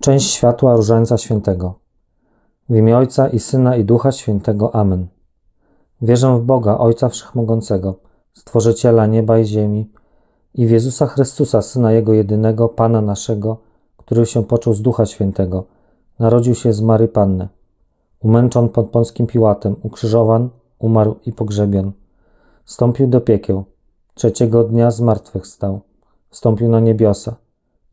Część światła Różańca Świętego. W imię Ojca i Syna i Ducha Świętego. Amen. Wierzę w Boga, Ojca Wszechmogącego, Stworzyciela nieba i ziemi i w Jezusa Chrystusa, Syna Jego jedynego, Pana naszego, który się począł z Ducha Świętego, narodził się z Mary Panny, umęczon pod Pąskim Piłatem, ukrzyżowan, umarł i pogrzebion. Wstąpił do piekieł, trzeciego dnia zmartwychwstał, wstąpił na niebiosa,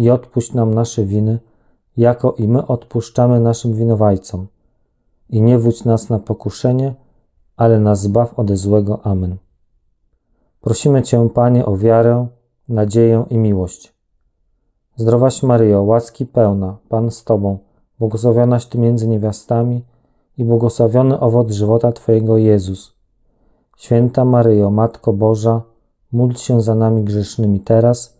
i odpuść nam nasze winy, jako i my odpuszczamy naszym winowajcom. I nie wódź nas na pokuszenie, ale nas zbaw ode złego. Amen. Prosimy Cię, Panie, o wiarę, nadzieję i miłość. Zdrowaś Maryjo, łaski pełna, Pan z Tobą, błogosławionaś Ty między niewiastami i błogosławiony owoc żywota Twojego Jezus. Święta Maryjo, Matko Boża, módl się za nami grzesznymi teraz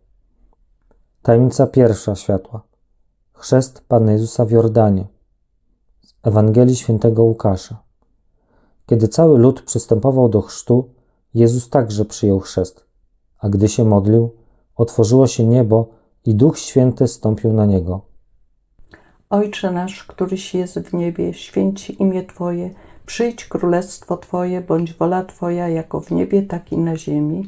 Tajemnica pierwsza światła. Chrzest Pana Jezusa w Jordanie. Z Ewangelii Świętego Łukasza. Kiedy cały lud przystępował do chrztu, Jezus także przyjął chrzest, a gdy się modlił, otworzyło się niebo i Duch Święty stąpił na niego. Ojcze nasz, któryś jest w niebie, święć się imię Twoje, przyjdź królestwo Twoje, bądź wola Twoja, jako w niebie, tak i na ziemi.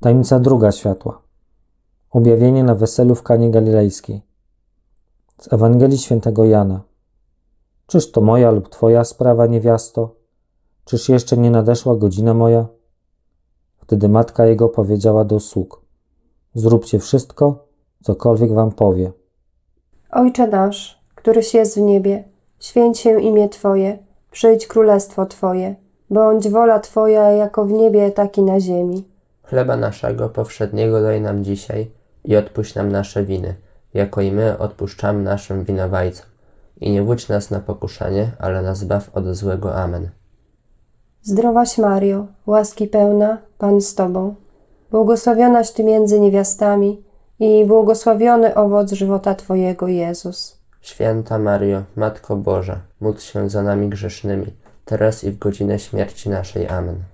Tajemnica druga światła. Objawienie na weselu w Kanie Galilejskiej. Z Ewangelii Świętego Jana. Czyż to moja lub twoja sprawa, niewiasto? Czyż jeszcze nie nadeszła godzina moja? Wtedy matka jego powiedziała do sług: Zróbcie wszystko, cokolwiek wam powie. Ojcze nasz, któryś jest w niebie, święć się imię Twoje, przyjdź królestwo Twoje, bądź wola Twoja jako w niebie, tak i na ziemi. Chleba naszego powszedniego daj nam dzisiaj i odpuść nam nasze winy, jako i my odpuszczamy naszym winowajcom. I nie wódź nas na pokuszenie, ale nas zbaw od złego. Amen. Zdrowaś Mario, łaski pełna, Pan z Tobą, błogosławionaś Ty między niewiastami i błogosławiony owoc żywota Twojego, Jezus. Święta Mario, Matko Boża, módl się za nami grzesznymi, teraz i w godzinę śmierci naszej. Amen.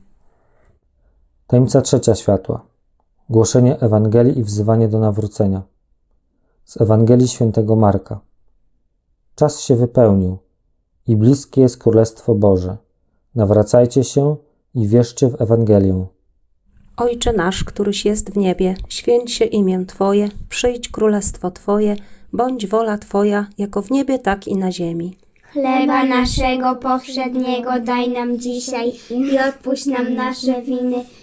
Tajemnica trzecia światła. Głoszenie Ewangelii i wzywanie do nawrócenia. Z Ewangelii świętego Marka. Czas się wypełnił i bliskie jest Królestwo Boże. Nawracajcie się i wierzcie w Ewangelię. Ojcze nasz, któryś jest w niebie, święć się imię Twoje, przyjdź królestwo Twoje, bądź wola Twoja, jako w niebie, tak i na ziemi. Chleba naszego powszedniego daj nam dzisiaj i odpuść nam nasze winy,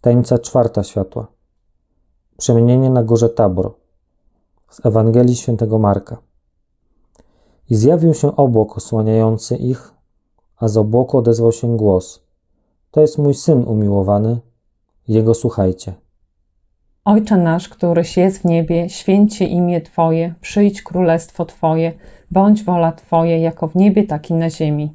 Tajemnica czwarta światła. Przemienienie na górze Tabor. Z Ewangelii świętego Marka. I zjawił się obłok osłaniający ich, a z obłoku odezwał się głos. To jest mój syn umiłowany, jego słuchajcie. Ojcze nasz, któryś jest w niebie, święć się imię Twoje, przyjdź królestwo Twoje, bądź wola Twoja, jako w niebie, tak i na ziemi.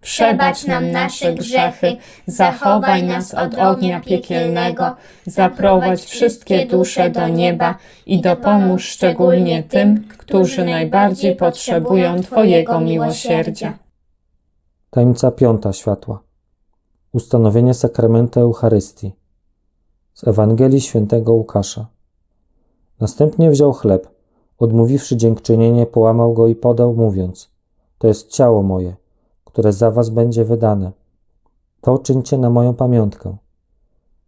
Przebacz nam nasze grzechy, zachowaj nas od ognia piekielnego, zaprowadź wszystkie dusze do nieba i dopomóż szczególnie tym, którzy najbardziej potrzebują Twojego miłosierdzia. Tajemnica piąta światła. Ustanowienie sakramentu Eucharystii. Z Ewangelii świętego Łukasza. Następnie wziął chleb, odmówiwszy dziękczynienie, połamał go i podał, mówiąc: To jest ciało moje, które za was będzie wydane. To czyńcie na moją pamiątkę.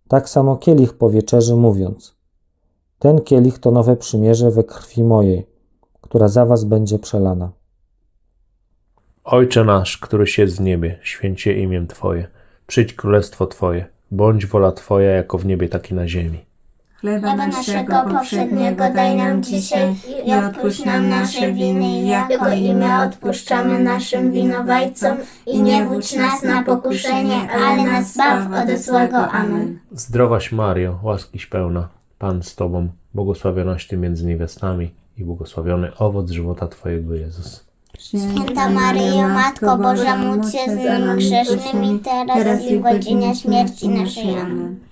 Tak samo kielich po wieczerzy, mówiąc: Ten kielich to nowe przymierze we krwi mojej, która za was będzie przelana. Ojcze nasz, któryś jest w niebie, święcie imię Twoje. Przyjdź królestwo Twoje. Bądź wola Twoja, jako w niebie, tak i na ziemi. Chleba naszego powszedniego daj nam dzisiaj i odpuść nam nasze winy, jako i my odpuszczamy naszym winowajcom. I nie wódź nas na pokuszenie, ale nas zbaw od złego. Amen. Zdrowaś Mario, łaskiś pełna, Pan z Tobą, błogosławionaś Ty między niewiastami i błogosławiony owoc żywota Twojego Jezus. Święta Maryjo, Matko Boża, módl się z nami grzesznymi, teraz i w godzinę śmierci naszej. Amen.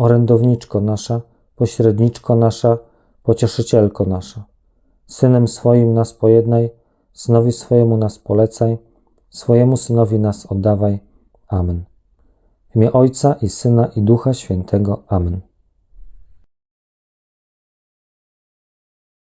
orędowniczko nasza, pośredniczko nasza, pocieszycielko nasza. Synem swoim nas pojednaj, synowi swojemu nas polecaj, swojemu synowi nas oddawaj. Amen. W imię Ojca i Syna i Ducha Świętego. Amen.